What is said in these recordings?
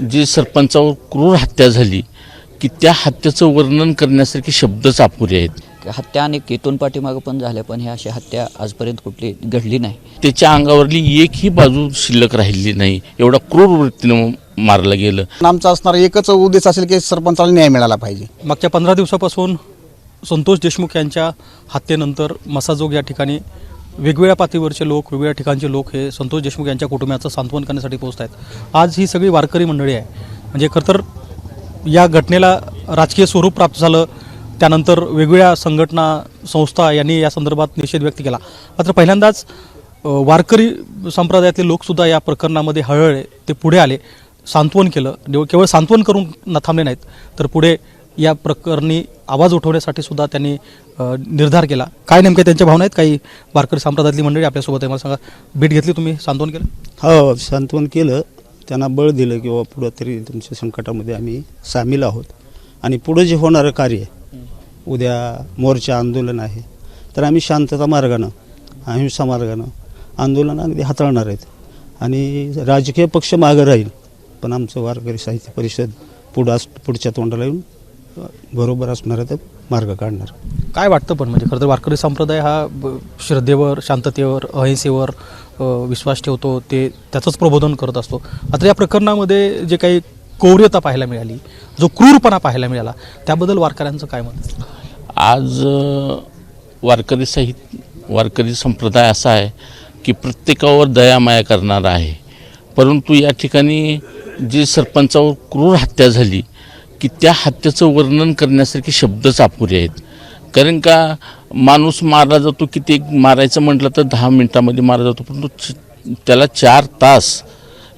जी सरपंचावर क्रूर हत्या झाली की त्या हत्येचं वर्णन करण्यासारखे शब्दच अपुरे आहेत. हत्या अनेक केतून पाठीमागं पण झाल्या पण ह्या अशा हत्या आजपर्यंत कुठली घडली नाही. त्याच्या अंगावरली एकही बाजू शिल्लक राहिली नाही. एवढा क्रूर वृत्तीनं मारलं गेलं. आमचा असणारा एकच उद्देश असेल की सरपंचाला न्याय मिळाला पाहिजे. मागच्या पंधरा दिवसापासून संतोष देशमुख यांच्या हत्येनंतर मसाजोग या ठिकाणी वेगवेगळ्या पातळीवरचे लोक वेगवेगळ्या ठिकाणचे लोक हे संतोष देशमुख यांच्या कुटुंबाचं सांत्वन करण्यासाठी पोहोचत आहेत. आज ही सगळी वारकरी मंडळी आहे. म्हणजे खरं तर या घटनेला राजकीय स्वरूप प्राप्त झालं. त्यानंतर वेगवेगळ्या संघटना संस्था यांनी या संदर्भात निषेध व्यक्त केला. मात्र पहिल्यांदाच वारकरी संप्रदायातले लोकसुद्धा या प्रकरणामध्ये हळहळले ते पुढे आले सांत्वन केलं. देव- केवळ सांत्वन करून न थांबले नाहीत तर पुढे या प्रकरणी आवाज उठवण्यासाठी सुद्धा त्यांनी निर्धार केला. काय नेमक्या त्यांच्या भावना आहेत? काही वारकरी संप्रदायातली मंडळी आपल्यासोबत आहे. मला सांगा भेट घेतली तुम्ही सांत्वन केलं? हो सांत्वन केलं. त्यांना बळ दिलं किंवा पुढं तरी तुमच्या संकटामध्ये आम्ही सामील आहोत. आणि पुढं जे होणारं कार्य उद्या मोर्चा आंदोलन आहे तर आम्ही शांतता मार्गानं अहिंसा मार्गानं आंदोलन अगदी हाताळणार आहेत. आणि राजकीय पक्ष मागं राहील पण आमचं वारकरी साहित्य परिषद पुढं पुढच्या तोंडाला येऊन बरोबर असणार आहे मार्ग काढणार. काय वाटतं पण? म्हणजे खरं तर वारकरी संप्रदाय हा ब- श्रद्धेवर शांततेवर अहिंसेवर अ, विश्वास ठेवतो ते त्याचंच प्रबोधन करत असतो. मात्र या प्रकरणामध्ये जे काही कौर्यता पाहायला मिळाली जो क्रूरपणा पाहायला मिळाला त्याबद्दल वारकऱ्यांचं काय मत आहे? आज अ, वारकरी साहित्य वारकरी संप्रदाय असा आहे की प्रत्येकावर दयामाया करणारा आहे. परंतु या ठिकाणी जी सरपंचावर क्रूर हत्या झाली की त्या हत्येचं वर्णन करण्यासारखे शब्दच अपुरे आहेत. कारण का माणूस मारला जातो किती मारायचं म्हटलं तर दहा मिनटामध्ये मारला जातो परंतु त्याला चार तास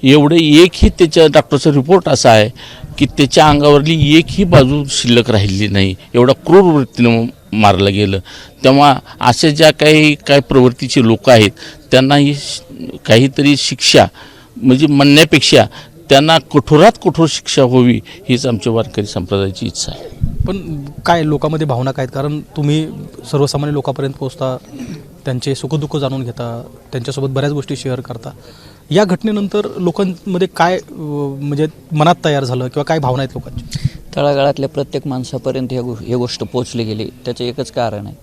एवढे एकही त्याच्या डॉक्टरचा रिपोर्ट असा आहे की त्याच्या अंगावरली एकही बाजू शिल्लक राहिली नाही. एवढा क्रूर वृत्तीनं मारलं गेलं. तेव्हा अशा ज्या काही काही प्रवृत्तीचे लोक आहेत त्यांना ही काहीतरी शिक्षा म्हणजे म्हणण्यापेक्षा त्यांना कठोरात कठोर शिक्षा व्हावी हीच आमच्या वारकरी संप्रदायाची इच्छा आहे. पण काय लोकांमध्ये भावना काय आहेत? कारण तुम्ही सर्वसामान्य लोकांपर्यंत पोहोचता त्यांचे सुखदुःख जाणून घेता त्यांच्यासोबत बऱ्याच गोष्टी शेअर करता. या घटनेनंतर लोकांमध्ये काय म्हणजे मनात तयार झालं किंवा काय भावना आहेत लोकांची? तळागाळातल्या प्रत्येक माणसापर्यंत ह्या गो ही गोष्ट पोचली गेली. त्याचं एकच कारण आहे.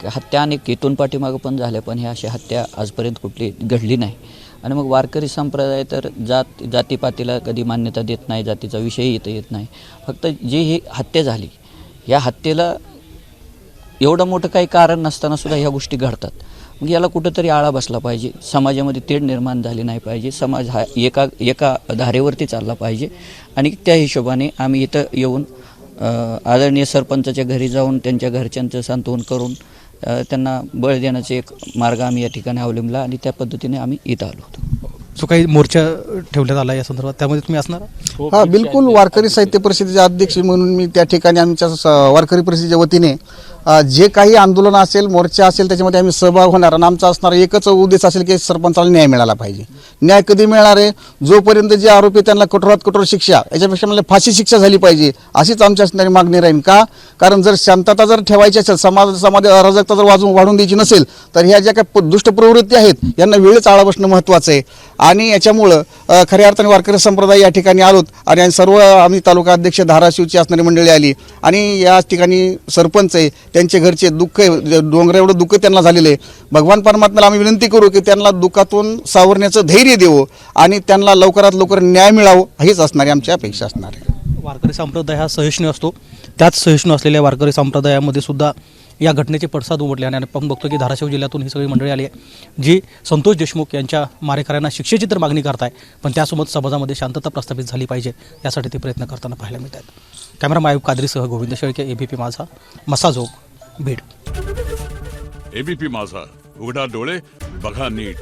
की हत्या अनेक केतून पाठीमागं पण झाल्या पण ह्या अशा हत्या आजपर्यंत कुठली घडली नाही. आणि मग वारकरी संप्रदाय तर जात जातीपातीला कधी मान्यता देत नाही जातीचा विषयही इथं येत नाही. फक्त जी ही हत्या झाली या हत्येला एवढं मोठं काही कारण नसताना सुद्धा ह्या गोष्टी घडतात. मग याला कुठंतरी आळा बसला पाहिजे. समाजामध्ये तेढ निर्माण झाली नाही पाहिजे. समाज हा एका एका धारेवरती चालला पाहिजे. आणि त्या हिशोबाने आम्ही इथं येऊन आदरणीय सरपंचाच्या घरी जाऊन त्यांच्या घरच्यांचं सांत्वन करून त्यांना बळ देण्याचा एक मार्ग आम्ही या ठिकाणी अवलंबला आणि त्या पद्धतीने आम्ही इथं आलो होतो जो काही मोर्चा ठेवण्यात आला या संदर्भात त्यामध्ये तुम्ही असणार आहात? हा बिलकुल वारकरी साहित्य परिषदेचे अध्यक्ष म्हणून मी त्या ठिकाणी आमच्या स- वारकरी परिषदेच्या वतीने जे काही आंदोलन असेल मोर्चा असेल त्याच्यामध्ये आम्ही सहभाग होणार. आणि आमचा असणारा एकच उद्देश असेल की सरपंचाला न्याय मिळाला पाहिजे. न्याय कधी मिळणार आहे? जोपर्यंत जे आरोपी त्यांना कठोरात कठोर शिक्षा याच्यापेक्षा मला फाशी शिक्षा झाली पाहिजे अशीच आमची असणारी मागणी राहील का? कारण जर शांतता जर ठेवायची असेल समाज समाज अराजकता जर वाजून वाढून द्यायची नसेल तर ह्या ज्या काही दुष्ट प्रवृत्ती आहेत यांना वेळच आळा बसणं महत्त्वाचं आहे. आणि याच्यामुळं खऱ्या अर्थाने वारकरी संप्रदाय या ठिकाणी आलोत. आणि आणि सर्व आम्ही तालुका अध्यक्ष धाराशिवची असणारी मंडळी आली. आणि या ठिकाणी सरपंच आहे त्यांचे घरचे दुःख डोंगरा डोंगर एवढं दुःख त्यांना झालेलं आहे. भगवान परमात्म्याला आम्ही विनंती करू की त्यांना दुःखातून सावरण्याचं धैर्य देवो आणि त्यांना लवकरात लवकर न्याय मिळावं हेच असणारी आमची अपेक्षा असणार आहे. वारकरी संप्रदाय हा सहिष्णू असतो. त्याच सहिष्णू असलेल्या वारकरी संप्रदायामध्ये सुद्धा या घटनेचे पडसाद उमटले आणि आपण बघतो की धाराशिव जिल्ह्यातून ही सगळी मंडळी आली आहे. जी संतोष देशमुख यांच्या मारेकऱ्यांना शिक्षेची तर मागणी करताय पण त्यासोबत समाजामध्ये शांतता प्रस्थापित झाली पाहिजे यासाठी ते प्रयत्न करताना पाहायला मिळत आहेत कॅमेरा मायूब कादरीसह गोविंद शेळके एबीपी माझा मसाजोग. बीड एबीपी माझा. उघडा डोळे बघा नीट.